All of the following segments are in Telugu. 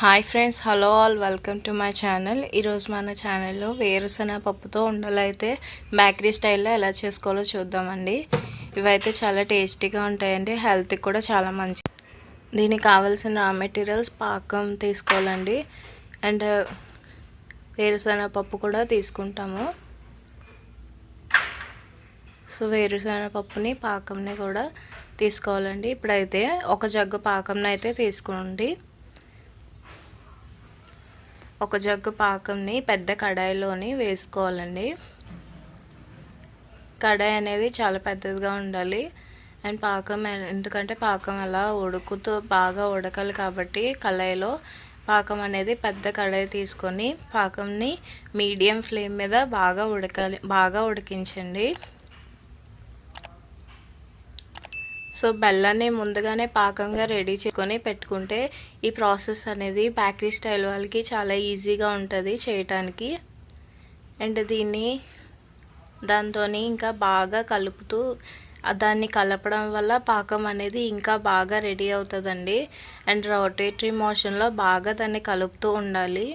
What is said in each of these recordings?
Hi friends hello all welcome to my channel. ఈరోజు మన ఛానల్లో వేరుశనగ పప్పుతో ఉండలైతే బేకరీ స్టైల్లో ఎలా చేసుకోవాలో చూద్దామండి. ఇవైతే చాలా టేస్టీగా ఉంటాయండి హెల్త్కి కూడా చాలా మంచి దీనికి కావాల్సిన రా మెటీరియల్స్ పాకం తీసుకోవాలండి. అండ్ వేరుశనగ పప్పు కూడా తీసుకుంటాము. సో వేరుశనగ పప్పుని పాకంని కూడా తీసుకోవాలండి. ఇప్పుడైతే ఒక జగ్గు పాకంని అయితే తీసుకోండి. ఒక జగ్గు పాకంని పెద్ద కడాయిలోని వేసుకోవాలండి. కడాయి అనేది చాలా పెద్దదిగా ఉండాలి. అండ్ పాకం ఎందుకంటే పాకం అలా ఉడుకుతూ బాగా ఉడకాలి కాబట్టి కళాయిలో పాకం అనేది పెద్ద కడాయి తీసుకొని పాకంని మీడియం ఫ్లేమ్ మీద బాగా ఉడకాలి బాగా ఉడికించండి. సో బెల్లాన్ని ముందుగానే పాకంగా రెడీ చేసుకొని పెట్టుకుంటే ఈ ప్రాసెస్ అనేది బేకరీ స్టైల్ వాళ్ళకి చాలా ఈజీగా ఉంటుంది చేయటానికి. అండ్ దీన్ని దాంతో ఇంకా బాగా కలుపుతూ దాన్ని కలపడం వల్ల పాకం అనేది ఇంకా బాగా రెడీ అవుతుందండి. అండ్ రొటేటరీ మోషన్లో బాగా దాన్ని కలుపుతూ ఉండాలి.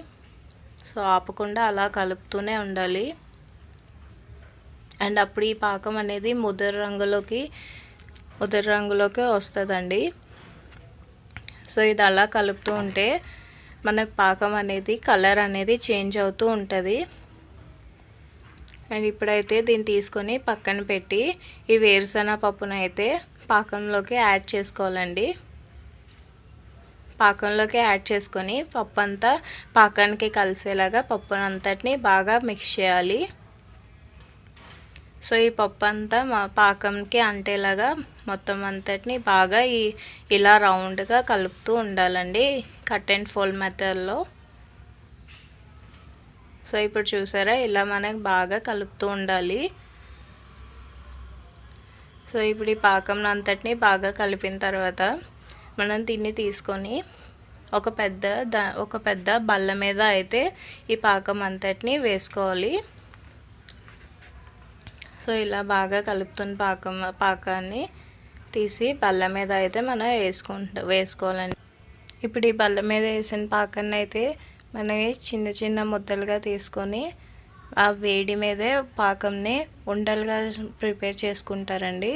సో ఆపకుండా అలా కలుపుతూనే ఉండాలి. అండ్ అప్పుడు ఈ పాకం అనేది ముదురు రంగులోకి ఉదర రంగులోకి వస్తుందండి. సో ఇది అలా కలుపుతూ ఉంటే మన పాకం అనేది కలర్ అనేది చేంజ్ అవుతూ ఉంటుంది. అండ్ ఇప్పుడైతే దీన్ని తీసుకొని పక్కన పెట్టి ఈ వేరుశనగ పప్పును అయితే పాకంలోకి యాడ్ చేసుకోవాలండి. పాకంలోకి యాడ్ చేసుకొని పప్పు అంతా పాకానికి కలిసేలాగా పప్పును అంతటిని బాగా మిక్స్ చేయాలి. సో ఈ పప్పు అంతా మా పాకంకి అంటేలాగా మొత్తం అంతటిని బాగా ఈ ఇలా రౌండ్గా కలుపుతూ ఉండాలండి. కట్ అండ్ ఫోల్డ్ మెథడ్లో. సో ఇప్పుడు చూసారా? ఇలా మనకు బాగా కలుపుతూ ఉండాలి. సో ఇప్పుడు ఈ పాకం అంతటిని బాగా కలిపిన తర్వాత మనం దీన్ని తీసుకొని ఒక పెద్ద దా ఒక పెద్ద బల్ల మీద అయితే ఈ పాకం అంతటిని వేసుకోవాలి. సో ఇలా బాగా కలుపుతున్న పాకం పాకాన్ని తీసి బల్ల మీద అయితే మనం వేసుకుంటా వేసుకోవాలండి. ఇప్పుడు ఈ బల్ల మీద వేసిన పాకాన్ని అయితే మనకి చిన్న చిన్న ముద్దలుగా తీసుకొని ఆ వేడి మీదే పాకంని ఉండలుగా ప్రిపేర్ చేసుకుంటారండి.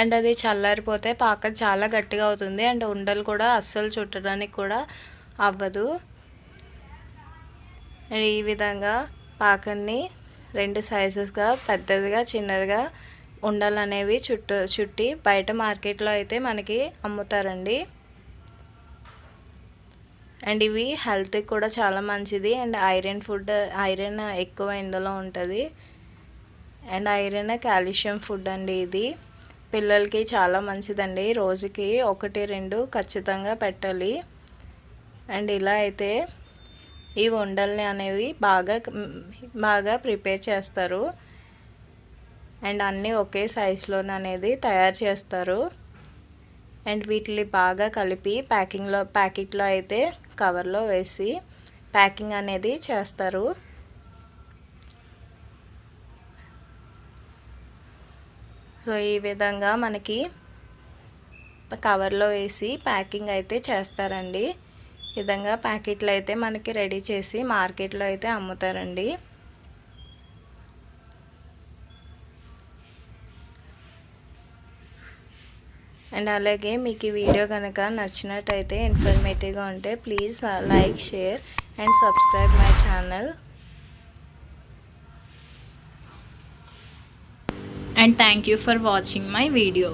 అండ్ అది చల్లారిపోతే పాకం చాలా గట్టిగా అవుతుంది. అండ్ ఉండలు కూడా అస్సలు చుట్టడానికి కూడా అవ్వదు. ఈ విధంగా పాకాన్ని రెండు సైజెస్గా పెద్దదిగా చిన్నదిగా ఉండలనేవి చుట్టూ చుట్టి బయట మార్కెట్లో అయితే మనకి అమ్ముతారండి. అండ్ ఇవి హెల్త్కి కూడా చాలా మంచిది. అండ్ ఐరన్ ఫుడ్ ఐరన్ ఎక్కువ ఇందులో ఉంటుంది. అండ్ ఐరన్ కాల్షియం ఫుడ్ అండి ఇది. పిల్లలకి చాలా మంచిదండి. రోజుకి ఒకటి రెండు ఖచ్చితంగా పెట్టాలి. అండ్ ఇలా అయితే ఈ వండల్ని అనేవి బాగా బాగా ప్రిపేర్ చేస్తారు. అండ్ అన్నీ ఒకే సైజులోనే అనేది తయారు చేస్తారు. అండ్ వీటిని బాగా కలిపి ప్యాకింగ్లో ప్యాకెట్లో అయితే కవర్లో వేసి ప్యాకింగ్ అనేది చేస్తారు. సో ఈ విధంగా మనకి కవర్లో వేసి ప్యాకింగ్ అయితే చేస్తారండి. విధంగా ప్యాకెట్లు అయితే మనకి రెడీ చేసి మార్కెట్లో అయితే అమ్ముతారండి. అండ్ అలాగే మీకు ఈ వీడియో కనుక నచ్చినట్టయితే ఇన్ఫర్మేటివ్గా ఉంటే please like share and subscribe my channel. and thank you for watching my video